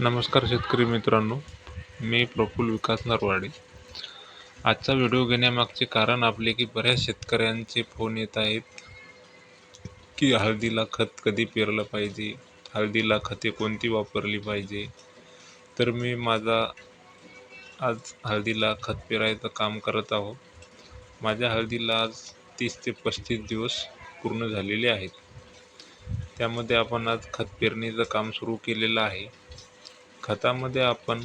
नमस्कार शेतकरी मित्रांनो मी प्रफुल्ल विकास नरवाडे. आजचा व्हिडिओ घेण्यामागचे कारण आपले की बऱ्याच शेतकऱ्यांचे फोन येत आहेत की हळदीला खत कधी पेरलं पाहिजे हळदीला खते कोणती वापरली पाहिजे. तर मी माझा आज हळदीला खत पेरायचं काम करत आहो. माझ्या हळदीला आज तीस ते पस्तीस दिवस पूर्ण झालेले आहेत. त्यामध्ये आपण आज खत पेरणीचं काम सुरू केलेलं आहे. खतामध्ये आपण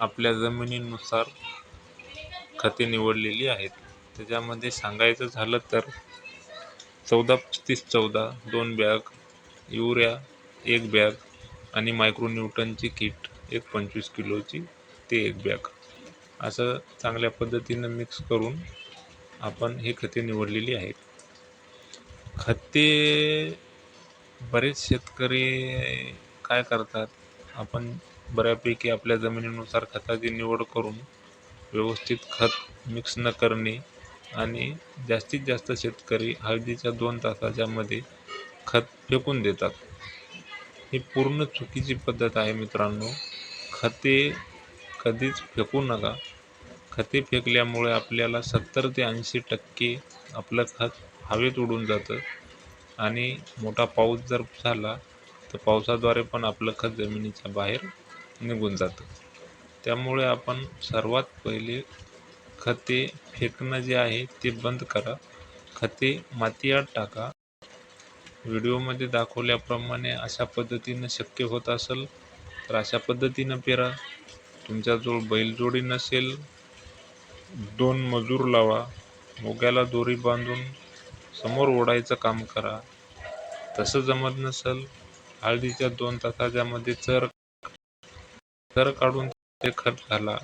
आपल्या जमिनीनुसार खते निवडलेली आहेत. त्याच्यामध्ये सांगायचं झालं तर चौदा पस्तीस चौदा दोन बॅग युरिया एक बॅग आणि मायक्रोन्यूटनची किट एक पंचवीस किलोची ते एक बॅग. असं चांगल्या पद्धतीनं मिक्स करून आपण ही खते निवडलेली आहेत. खते बरेच शेतकरी काय करतात? आपण बऱ्यापैकी आपल्या जमिनीनुसार खताची निवड करून व्यवस्थित खत मिक्स न करणे आणि जास्तीत जास्त शेतकरी हळदीच्या दोन तासाच्यामध्ये खत फेकून देतात. ही पूर्ण चुकीची पद्धत आहे मित्रांनो. खते कधीच फेकू नका. खते फेकल्यामुळे आपल्याला सत्तर ते ऐंशी टक्के आपलं खत हवेत उडून जातं आणि मोठा पाऊस जर झाला तर पावसाद्वारे पण आपलं खत जमिनीच्या बाहेर निघून जातं. त्यामुळे आपण सर्वात पहिले खते फेकणं जे आहे ते बंद करा. खते मातीआड टाका. व्हिडिओमध्ये दाखवल्याप्रमाणे अशा पद्धतीनं शक्य होत असेल तर अशा पद्धतीनं पेरा. तुमच्याजवळ बैलजोडी नसेल दोन मजूर लावा. मोग्याला दोरी बांधून समोर ओढायचं काम करा. तसं जमत नसेल हळदीच्या दोन तासाच्यामध्ये चर थर काढून ते खत घाला.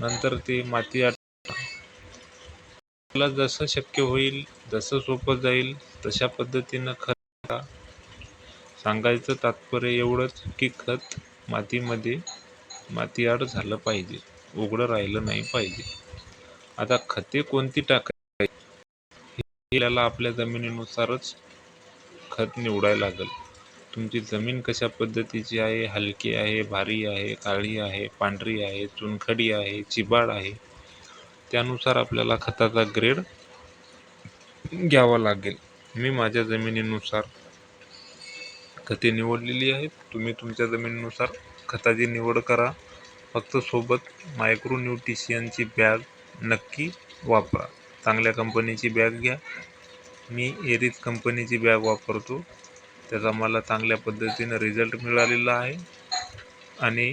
नंतर ते माती आटला जसं शक्य होईल जसं सोपं जाईल तशा पद्धतीनं खत सांगायचं तात्पर्य एवढंच की खत मातीमध्ये माती आड झालं पाहिजे. उघडं राहिलं नाही पाहिजे. आता खते कोणती टाकायची? हे आपल्या जमिनीनुसारच खत निवडायला लागेल. तुमची जमीन कशा पद्धतीची आहे? हलकी आहे भारी आहे काळी आहे पांढरी आहे चुनखडी आहे चिबाड आहे? त्यानुसार आपल्याला खताचा ग्रेड घ्यावा लागेल. मी माझ्या जमिनीनुसार खते निवडलेली आहेत. तुम्ही तुमच्या जमिनीनुसार खताची निवड करा. फक्त सोबत मायक्रो न्यूट्रिशियनची बॅग नक्की वापरा. चांगल्या कंपनीची बॅग घ्या. मी एरिज कंपनीची बॅग वापरतो. त्याचा मला चांगल्या पद्धतीनं रिझल्ट मिळालेला आहे. आणि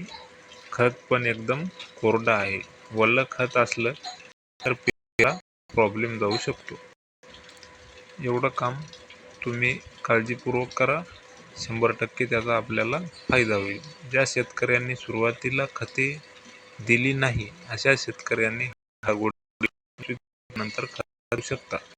खत पण एकदम कोरडं आहे. वल्ल खत असलं तर पिकाला प्रॉब्लेम जाऊ शकतो. एवढं काम तुम्ही काळजीपूर्वक करा. शंभर टक्के त्याचा आपल्याला फायदा होईल. ज्या शेतकऱ्यांनी सुरुवातीला खते दिली नाही अशा शेतकऱ्यांनी नंतर करू शकता.